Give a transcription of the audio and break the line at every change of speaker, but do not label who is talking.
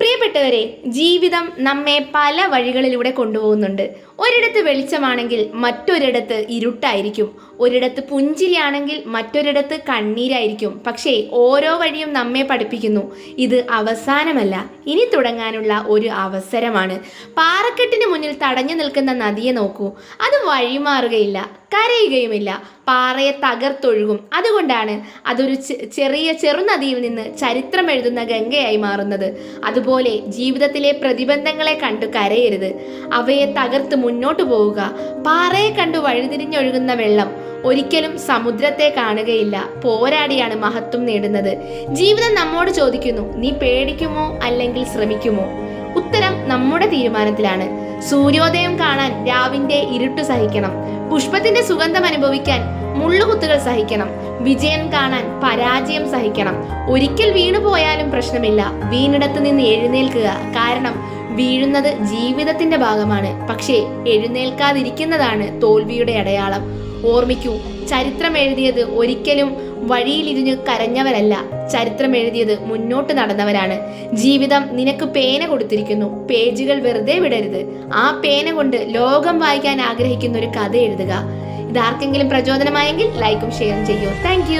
പ്രിയപ്പെട്ടവരെ ജീവിതം നമ്മെ പല വഴികളിലൂടെ കൊണ്ടുപോകുന്നുണ്ട്. ഒരിടത്ത് വെളിച്ചമാണെങ്കിൽ മറ്റൊരിടത്ത് ഇരുട്ടായിരിക്കും. ഒരിടത്ത് പുഞ്ചിരിയാണെങ്കിൽ മറ്റൊരിടത്ത് കണ്ണീരായിരിക്കും. പക്ഷേ ഓരോ വഴിയും നമ്മെ പഠിപ്പിക്കുന്നു. ഇത് അവസാനമല്ല ഇനി തുടങ്ങാനുള്ള ഒരു അവസരമാണ്. പാറക്കെട്ടിന് മുന്നിൽ തടഞ്ഞു നിൽക്കുന്ന നദിയെ നോക്കൂ. അത് വഴിമാറുകയില്ല കരയുകയുമില്ല. പാറയെ തകർത്തൊഴുകും. അതുകൊണ്ടാണ് അതൊരു ചെറിയ ചെറുനദിയിൽ നിന്ന് ചരിത്രം എഴുതുന്ന ഗംഗയായി മാറുന്നത്. അതുപോലെ ജീവിതത്തിലെ പ്രതിബന്ധങ്ങളെ കണ്ടു കരയരുത്. അവയെ തകർത്ത് മുന്നോട്ട് പോവുക. പാറയെ കണ്ടു വഴിതിരിഞ്ഞൊഴുകുന്ന വെള്ളം ഒരിക്കലും സമുദ്രത്തെ കാണുകയില്ല. പോരാടിയാണ് മഹത്വം നേടുന്നത്. ജീവിതം നമ്മോട് ചോദിക്കുന്നു നീ പേടിക്കുമോ അല്ലെങ്കിൽ ശ്രമിക്കുമോ? ഉത്തരം നമ്മുടെ തീരുമാനത്തിലാണ്. സൂര്യോദയം കാണാൻ രാവിന്റെ ഇരുട്ട് സഹിക്കണം. പുഷ്പത്തിന്റെ സുഗന്ധം അനുഭവിക്കാൻ മുള്ളുകുത്തുകൾ സഹിക്കണം. വിജയം കാണാൻ പരാജയം സഹിക്കണം. ഒരിക്കൽ വീണു പോയാലും പ്രശ്നമില്ല. വീണിടത്ത് നിന്ന് എഴുന്നേൽക്കുക. കാരണം വീഴുന്നത് ജീവിതത്തിന്റെ ഭാഗമാണ്. പക്ഷേ എഴുന്നേൽക്കാതിരിക്കുന്നതാണ് തോൽവിയുടെ അടയാളം. ഓർമ്മിക്കൂ ചരിത്രം എഴുതിയത് ഒരിക്കലും വഴിയിലിരുന്ന് കരഞ്ഞവരല്ല. ചരിത്രം എഴുതിയത് മുന്നോട്ട് നടന്നവരാണ്. ജീവിതം നിനക്ക് പേന കൊടുത്തിരിക്കുന്നു. പേജുകൾ വെറുതെ വിടരുത്. ആ പേന കൊണ്ട് ലോകം വായിക്കാൻ ആഗ്രഹിക്കുന്ന ഒരു കഥ എഴുതുക. ഇതാർക്കെങ്കിലും പ്രചോദനമായെങ്കിൽ ലൈക്കും ഷെയറും ചെയ്യൂ. താങ്ക്